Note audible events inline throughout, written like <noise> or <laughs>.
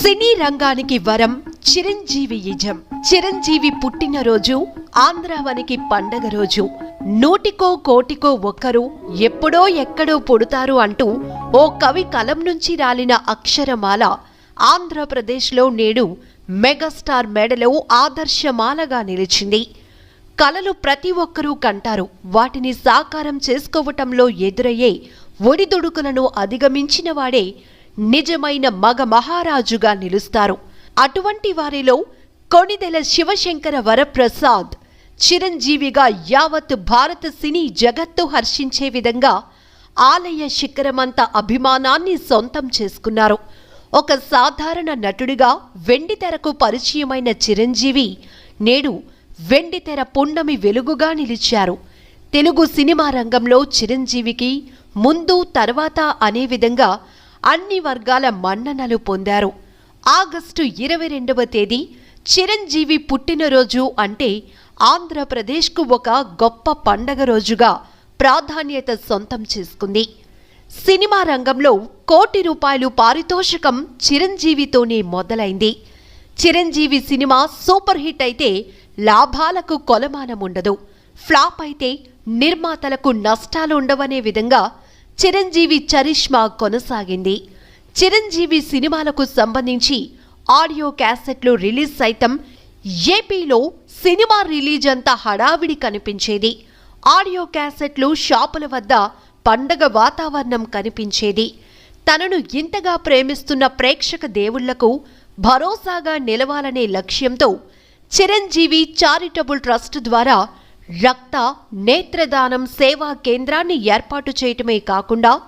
సినీ రంగానికి వరం చిరంజీవి యజం చిరంజీవి పుట్టినరోజు ఆంధ్రావనికి పండగ రోజు. నూటికో కోటికో ఒక్కరు ఎప్పుడో ఎక్కడో పుడతారు అంటూ ఓ కవి కలం నుంచి రాలిన అక్షరమాల ఆంధ్రప్రదేశ్లో నేడు మెగాస్టార్ మెడలో ఆదర్శమాలగా నిలిచింది. కలలు ప్రతి ఒక్కరూ కంటారు. వాటిని సాకారం చేసుకోవటంలో ఎదురయ్యే ఒడిదుడుకులను అధిగమించిన వాడే నిజమైన మగ మహారాజుగా నిలుస్తారు. అటువంటి వారిలో కొణిదెల శివశంకర వరప్రసాద్ చిరంజీవిగా యావత్ భారత సినీ జగత్తు హర్షించే విధంగా ఆలయ శిఖరమంత అభిమానాన్ని సొంతం చేసుకున్నారు. ఒక సాధారణ నటుడిగా వెండితెరకు పరిచయమైన చిరంజీవి నేడు వెండితెర పుండమి వెలుగుగా నిలిచారు. తెలుగు సినిమా రంగంలో చిరంజీవికి ముందు తర్వాత అనే విధంగా అన్ని వర్గాల మన్ననలు పొందారు. ఆగస్టు ఇరవై రెండవ తేదీ చిరంజీవి పుట్టినరోజు అంటే ఆంధ్రప్రదేశ్కు ఒక గొప్ప పండగ రోజుగా ప్రాధాన్యత సొంతం చేసుకుంది. సినిమా రంగంలో కోటి రూపాయలు పారితోషికం చిరంజీవితోనే మొదలైంది. చిరంజీవి సినిమా సూపర్ హిట్ అయితే లాభాలకు కొలమానం ఉండదు ఫ్లాప్ అయితే నిర్మాతలకు నష్టాలు ఉండవనే విధంగా చిరంజీవి చరిష్మా కొనసాగింది. చిరంజీవి సినిమాలకు సంబంధించి ఆడియో క్యాసెట్లు రిలీజ్ సైతం ఏపీలో సినిమా రిలీజ్ అంతా హడావిడి కనిపించేది. ఆడియో క్యాసెట్లు షాపుల వద్ద పండగ వాతావరణం కనిపించేది. తనను ఇంతగా ప్రేమిస్తున్న ప్రేక్షక దేవుళ్ళకు భరోసాగా నిలవాలనే లక్ష్యంతో చిరంజీవి చారిటబుల్ ట్రస్ట్ ద్వారా రక్త నేత్రదానం సేవా కేంద్రాన్ని ఏర్పాటు చేయటమే కాకుండా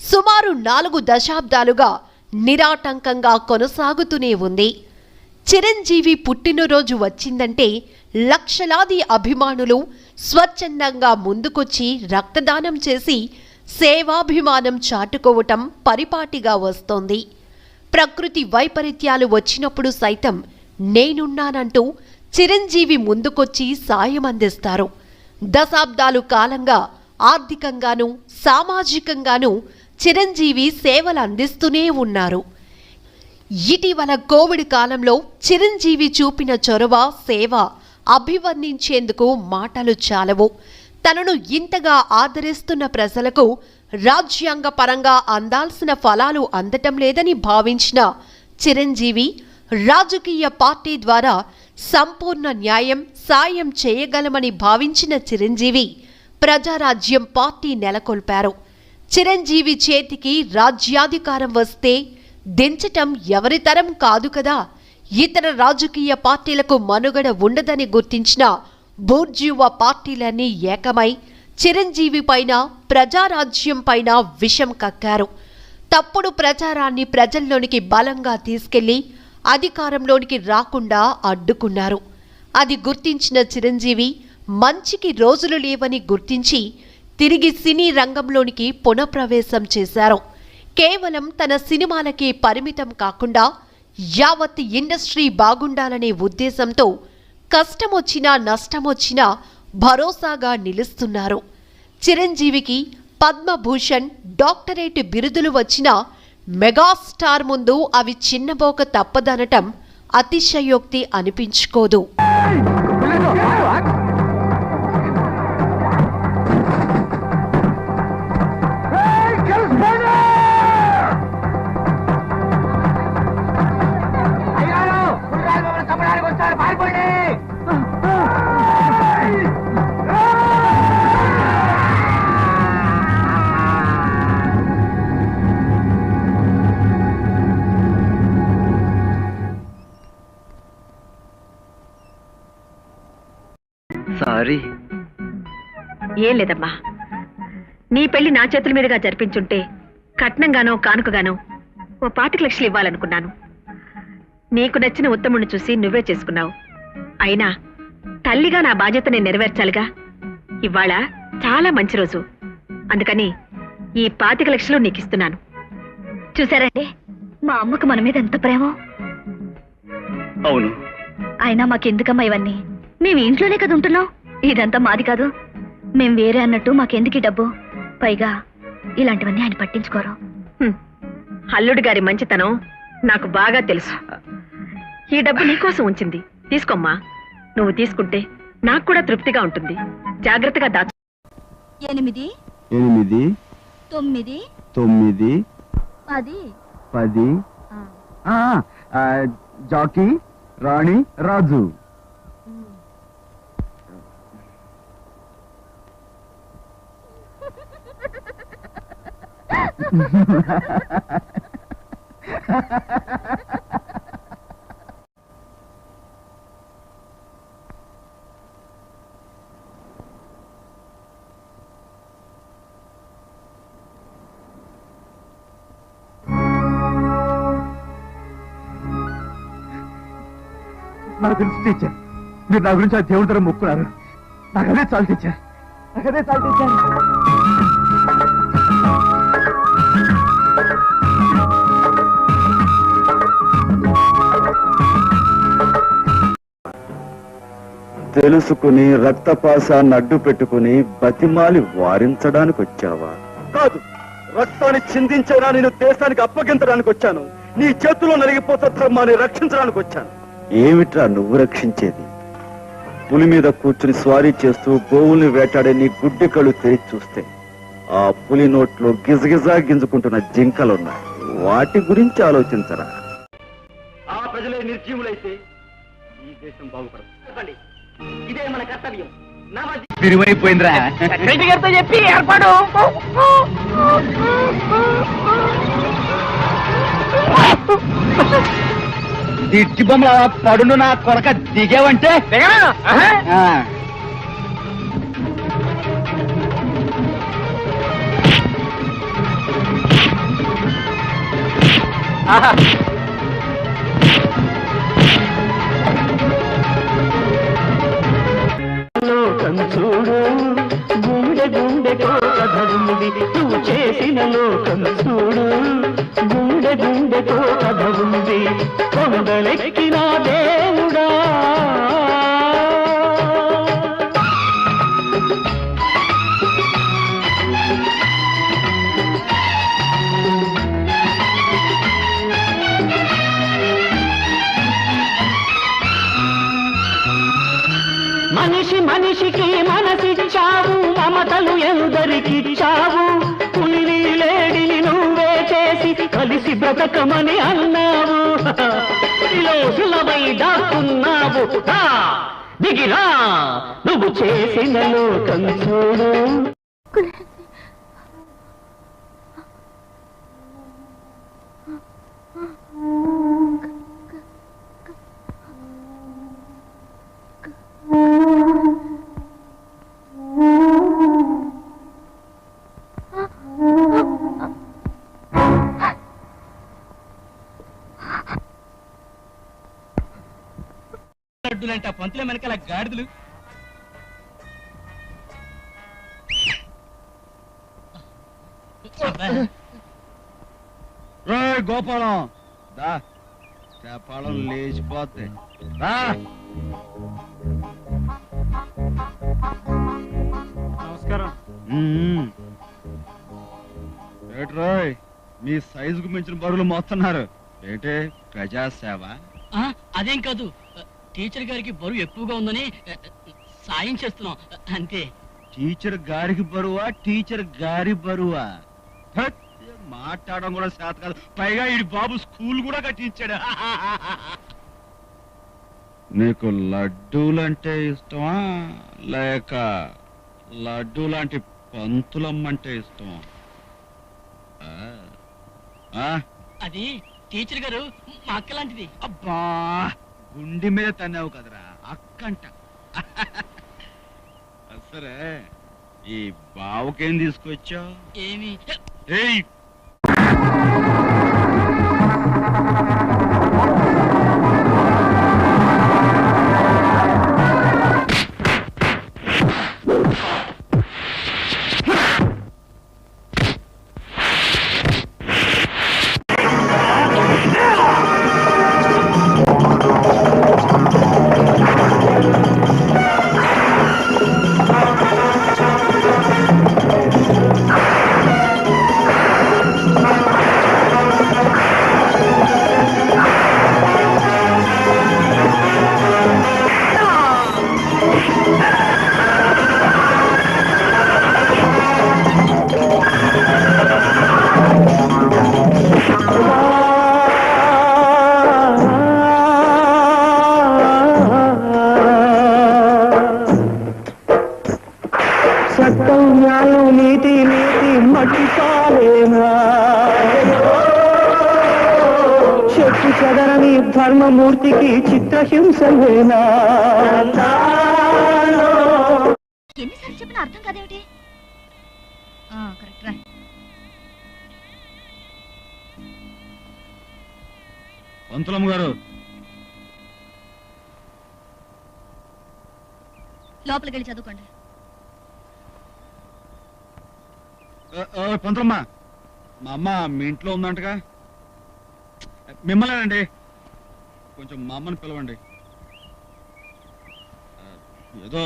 సుమారు నాలుగు దశాబ్దాలుగా నిరాటంకంగా కొనసాగుతూనే ఉంది. చిరంజీవి పుట్టినరోజు వచ్చిందంటే లక్షలాది అభిమానులు స్వచ్ఛందంగా ముందుకొచ్చి రక్తదానం చేసి సేవాభిమానం చాటుకోవటం పరిపాటిగా వస్తోంది. ప్రకృతి వైపరీత్యాలు వచ్చినప్పుడు సైతం నేనున్నానంటూ చిరంజీవి ముందుకొచ్చి సాయం అందిస్తారు. దశాబ్దాలు కాలంగా ఆర్థికంగానూ సామాజికంగానూ చిరంజీవి సేవలు అందిస్తూనే ఉన్నారు. ఇటీవల కోవిడ్ కాలంలో చిరంజీవి చూపిన చొరవ సేవ అభివర్ణించేందుకు మాటలు చాలవు. తనను ఇంతగా ఆదరిస్తున్న ప్రజలకు రాజ్యాంగ పరంగా అందాల్సిన ఫలాలు అందటం లేదని భావించిన చిరంజీవి రాజకీయ పార్టీ ద్వారా సంపూర్ణ న్యాయం సాయం చేయగలమని భావించిన చిరంజీవి ప్రజారాజ్యం పార్టీ నెలకొల్పారు. చిరంజీవి చేతికి రాజ్యాధికారం వస్తే దించటం ఎవరి తరం కాదు కదా. ఇతర రాజకీయ పార్టీలకు మనుగడ ఉండదని గుర్తించిన బూర్జువా పార్టీలన్నీ ఏకమై చిరంజీవి పైన ప్రజారాజ్యం పైన విషం కక్కారు. తప్పుడు ప్రచారాన్ని ప్రజల్లోనికి బలంగా తీసుకెళ్ళి అధికారంలోనికి రాకుండా అడ్డుకున్నారు. అది గుర్తించిన చిరంజీవి మంచికి రోజులు లేవని గుర్తించి తిరిగి సినీ రంగంలోనికి పునఃప్రవేశం చేశారు. కేవలం తన సినిమాలకే పరిమితం కాకుండా యావత్ ఇండస్ట్రీ బాగుండాలనే ఉద్దేశంతో కష్టమొచ్చినా నష్టమొచ్చినా భరోసాగా నిలుస్తున్నారు. చిరంజీవికి పద్మభూషణ్ డాక్టరేట్ బిరుదులు వచ్చిన మెగాస్టార్ ముందు అవి చిన్నబోక తప్పదనటం అతిశయోక్తి అనిపించుకోదు. లేదమ్మా. నీ పెళ్ళి నా చేతుల మీదుగా జరిపించుంటే కట్నంగానో కానుకగానో ఓ పాతిక లక్షలు ఇవ్వాలనుకున్నాను. నీకు నచ్చిన ఉత్తముణ్ణి చూసి నువ్వే చేసుకున్నావు. అయినా తల్లిగా నా బాధ్యత నేను నెరవేర్చాలిగా. ఇవాళ చాలా మంచి రోజు. అందుకని ఈ పాతిక లక్షలు నీకు ఇస్తున్నాను చూసారండి మా అమ్మకు మన మీద ఎంత ప్రేమ. అవును. అయినా మాకెందుకమ్మా ఇవన్నీ? మేము ఇంట్లోనే కదా ఉంటున్నాం. ఇదంతా మాది కాదు. మేం వేరే అన్నట్టు మాకెందుకు ఈ డబ్బు? పైగా ఇలాంటివన్నీ ఆయన పట్టించుకోరు. అల్లుడి గారి మంచితనం నాకు బాగా తెలుసు. ఈ డబ్బు నీకోసం ఉంచింది. తీసుకోమ్మా. నువ్వు తీసుకుంటే నాకు కూడా తృప్తిగా ఉంటుంది. జాగ్రత్తగా దాచు. ఎనిమిది ఎనిమిది తొమ్మిది తొమ్మిది పది. పది. ఆ, ఆ, జాకీ రాణి రాజు. నాకు తెలుసు టీచర్ మీరు నా గురించి ఆ దేవుడి తరం మొక్కున్నారు. నాకు అదే చాలు టీచర్ నాకు అదే చాలు టీచర్ తెలుసుకుని రక్తపాసాన్ని అడ్డు పెట్టుకుని బతిమాలి వారించడానికి వచ్చావా? కాదు. రక్తాన్ని చిందించైనా నేను దేశానికి అప్పగించడానికి వచ్చాను. నీ చేతిలో నలిగిపోతే ధర్మాన్ని రక్షించడానికి వచ్చాను. ఏమిట్రా నువ్వు రక్షించేది? పులి మీద కూర్చుని స్వారీ చేస్తూ గోవుల్ని వేటాడే నీ గుడ్డి కళ్ళు తెరిచి చూస్తే ఆ పులి నోట్లో గిజగిజా గింజుకుంటున్న జింకలున్నాయి. వాటి గురించి ఆలోచించరా? ఆ ప్రజలే నిర్జీవులైతే ఈ దేశం బాగుపడదు. ఇదే మన కర్తవ్యం. విరివైపోయిందిరా. గారితో చెప్పి ఏర్పాటు. దిట్టి బొమ్మల పడును నా కొరక దిగేవంటే? దిగను. ఆహా. చూడు గుండె గుండె కోట ఉంది నువ్వు చేసిన లోకం చూడు. గుండె గుండె కోట ఉంది కొండలెక్కిన దేవుడా. బ్రతకమని అన్నావు. ఇలో సులభై దాక్కున్నావు. దిగిరా నువ్వు చేసిన లోకం చూడు. పంతుల వెనకాల గాడిదలు. గోపాలం. దా చేపాలం లేచిపోతే రా. నమస్కారం. ఏటి రోయ్ మీ సైజుకు మించిన బరువులు మోస్తున్నారు. ఏంటి ప్రజాసేవ? ఆ, అదేం కాదు. టీచర్ గారికి బరువు ఎక్కువగా ఉందని సాయం చేస్తున్నాం. అంతే. టీచర్ గారికి బరువా టీచర్ గారి బరువా? హట్! మాట్లాడడం కూడా చేత కాదు. పైగా ఈ బాబు స్కూల్ కూడా కట్టించాడు. <laughs> నీకు లడ్డూలంటే ఇష్టమా? లేక లడ్డూ లాంటి పంతులమ్మంటే ఇష్టమా? ఆ? ఆ? అది టీచర్ గారు మా అక్క లాంటిది అబ్బా! గుండె మీద తన్నావు కదరా అక్కంట. సరే ఈ బావకేం తీసుకొచ్చావు? ఏమి? ఏయ్! చెట్టు చెదరని ధర్మమూర్తికి ఎన్నిసార్లు చెప్పినా అర్థం కాదేమిటి? కరెక్ట్ రా. పంతులమ్మ గారు. లోపలికి వెళ్ళి చదువుకోండి. పంతులమ్మ మా అమ్మ మీ ఇంట్లో ఉందంటగా. మిమ్మల్నేనండి కొంచెం మా అమ్మని పిలవండి. ఏదో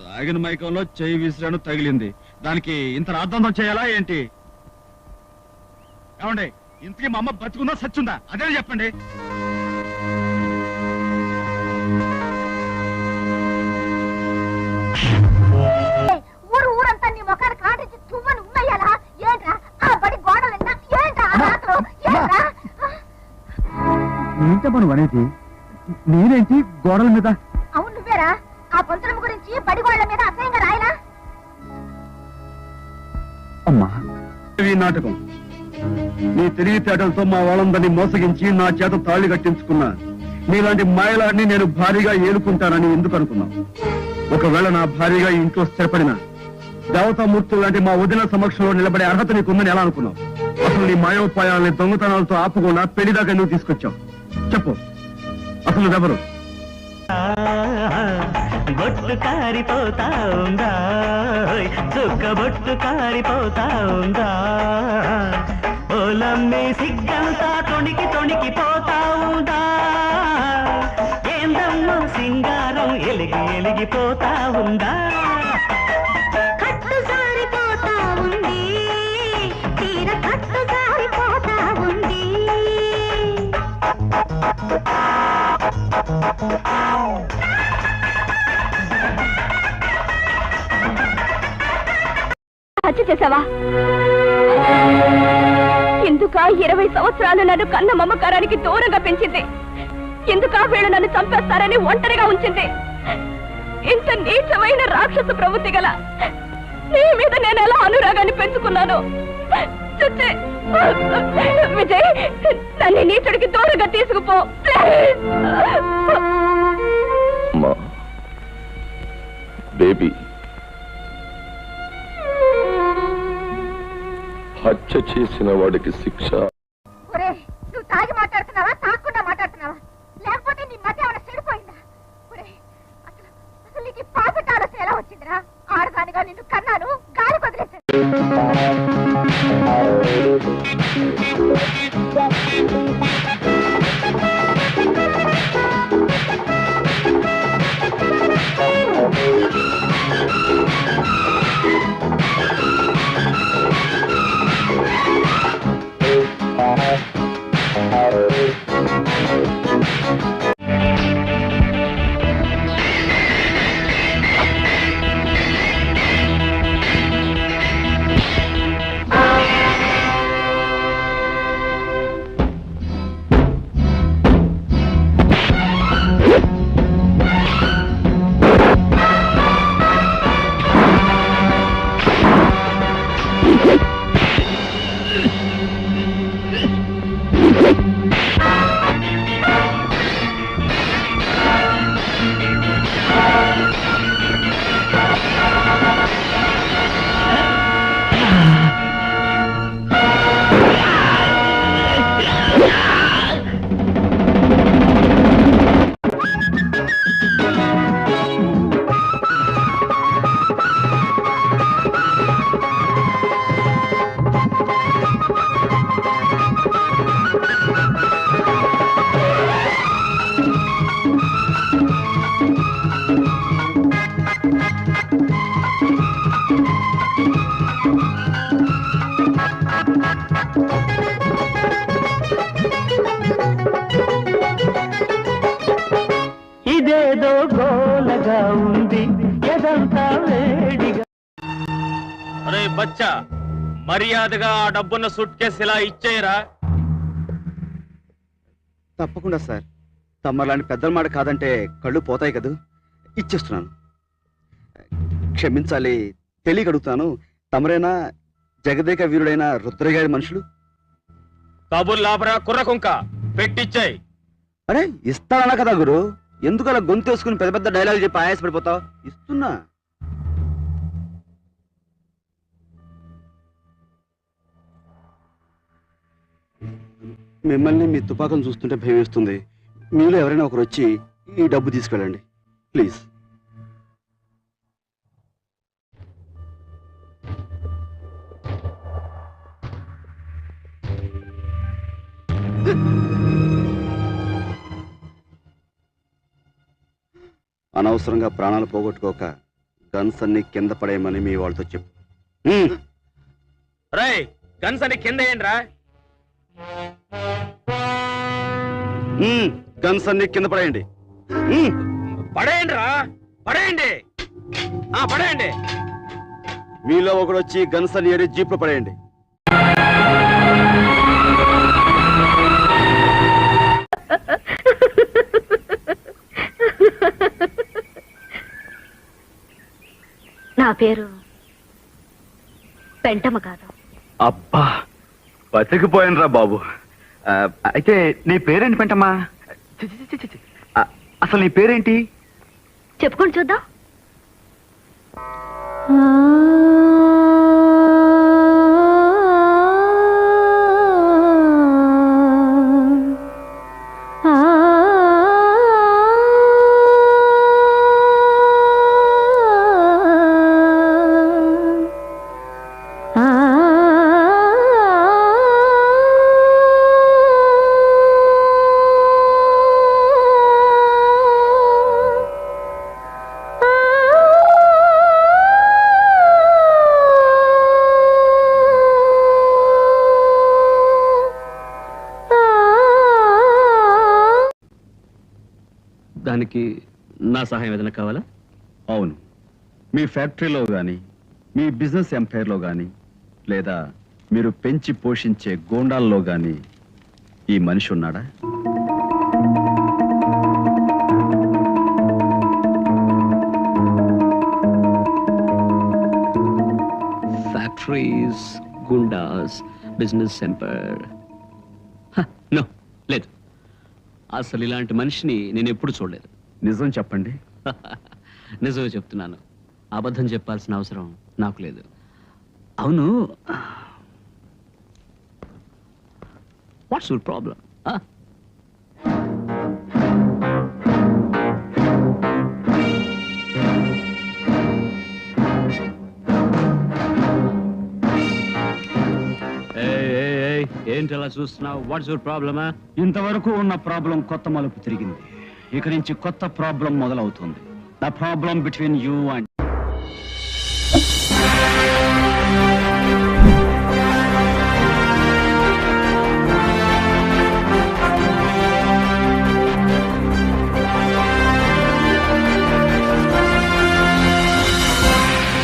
తాగిన మైకంలో చెయ్యి విసిరాను తగిలింది. దానికి ఇంత రాద్దంతం చేయాలా ఏంటి? ఏమండి ఇంతకీ మా అమ్మ బతుకుందా సచ్చుందా? అదే చెప్పండి. ఊరు ఊరంతా నీ ముఖానికి కాటించి తుమ్మని ఉన్నయ్యాలా ఏంట్రా? ఆ బడి గోడలు ఏంట్రా? రాత్రు? ఏంట్రా? ఏంటమ్మా నువ్వు అనేది నేనేంటి గోడల మీద? అవును నువ్వేరా? ఆ గురించి బడి గోడల మీద అసహ్యంగా రాయలా? అమ్మా. ఈ నాటకం. నీ తెలివితేటలతో మా వాళ్ళందరినీ మోసగించి నా చేత తాళి కట్టించుకున్నా. నీలాంటి మాయలాడిని నేను భారీగా ఏలుకుంటానని ఎందుకు అనుకున్నావు? ఒకవేళ నా భారీగా ఇంట్లో స్థిరపడిన దేవతామూర్తులు లాంటి మా వదిన సమక్షంలో నిలబడే అర్హత నీకుందని ఎలా అనుకున్నావు? అసలు నీ మాయోపాయాలని దొంగతనాలతో ఆపకుండా పెళ్ళిదాకా నువ్వు తీసుకొచ్చావు. చెప్పు. అసలు ఎవరు? బొట్టు కారిపోతా ఉందా చుక్క బొట్టు కారిపోతా ఉందా ఓలమ్మే సిగ్గంతా తొణికి తొణికి పోతా ఉందా ఏందమ్మా సింగారం ఎలిగి ఎలిగిపోతా ఉందా హత్య చేసావా ఎందుక ఇరవై సంవత్సరాలు నన్ను కన్న మమకారానికి దూరంగా పెంచింది? ఎందుక వీళ్ళు నన్ను చంపేస్తారని ఒంటరిగా ఉంచింది? ఇంత నీచమైన రాక్షస ప్రవృత్తి గల నీ మీద నేను ఎలా అనురాగాన్ని పెంచుకున్నాను? చుచ్చే. విజయ్ నన్ను నీచుడికి దూరంగా తీసుకుపో. అమ్మా. బేబీ. హత్య చేసిన వాడికి శిక్ష. ఒరే నువ్వు తాగి మాట్లాడుతున్నావా? తాగకుండా మాట్లాడుతున్నావా? లేకపోతే నీ మధ్య ఏమైనా చెడిపోయిందా? ఒరే అసలు నీకు పాపిట ఆలోచన ఎలా వచ్చిందిరా? ఆడదానిగా నిన్ను కన్నాను గాలి వదిలేశాను. మర్యాదగా ఆ డబ్బున్న సూట్ కేసు ఇలా ఇచ్చేయరా? తప్పకుండా సార్. తమ్మలాంటి పెద్దల మాట కాదంటే కళ్ళు పోతాయి కదూ? ఇచ్చేస్తున్నాను. క్షమించాలి తెలియగడుగుతాను. తమరేనా జగదేక వీరుడైన రుద్రగారి మనుషులు? కబుర్ లాపరా కుర్ర కుంక. పెట్టిచ్చాయి. అరే ఇస్తానన్నా కదా గురు. ఎందుకు అలా గొంతేసుకుని పెద్ద పెద్ద డైలాగ్ చెప్పి ఆయాసపడిపోతావు? ఇస్తున్నా. మిమ్మల్ని మీ తుపాకం చూస్తుంటే భయం వేస్తుంది. మీలో ఎవరైనా ఒకరు వచ్చి ఈ డబ్బు తీసుకెళ్ళండి. ప్లీజ్. అనవసరంగా ప్రాణాలు పోగొట్టుకోక గన్స్ అన్ని కింద పడేయమని మీ వాళ్ళతో చెప్పు. రై గన్స్ అన్ని కింద ఏంట్రా గన్స్ అన్ని కింద పడేయండి. పడేయండి రా. పడేయండి. ఆ పడేయండి. మీలో ఒకడు వచ్చి గన్స్ అని ఏడి జీప్లో పడేయండి. నా పేరు పెంటమ్మ కాదు. అబ్బా బతికిపోయాను బాబు. ఆ, అయితే నీ పేరేంటి పెంటమ్మా? అసలు నీ పేరేంటి? చెప్పుకొని చూద్దాం. దానికి నా సహాయం ఏదైనా కావాలా? అవును. మీ ఫ్యాక్టరీలో గాని మీ బిజినెస్ ఎంపైర్లో గాని లేదా మీరు పెంచి పోషించే గోండాల్లో గాని ఈ మనిషి ఉన్నాడా? Factories goondas business centre no లేదు. అసలు ఇలాంటి మనిషిని నేను ఎప్పుడు చూడలేదు. నిజం చెప్పండి. <laughs> నిజమే చెప్తున్నాను. అబద్ధం చెప్పాల్సిన అవసరం నాకు లేదు. అవును. వాట్స్ యువర్ ప్రాబ్లం ఏంటి అలా చూస్తున్నావు? వాట్స్ యువర్ ప్రాబ్లమా ఇంతవరకు ఉన్న ప్రాబ్లం కొత్త మలుపు తిరిగింది. ఇక నుంచి కొత్త ప్రాబ్లం మొదలవుతుంది. The problem between you and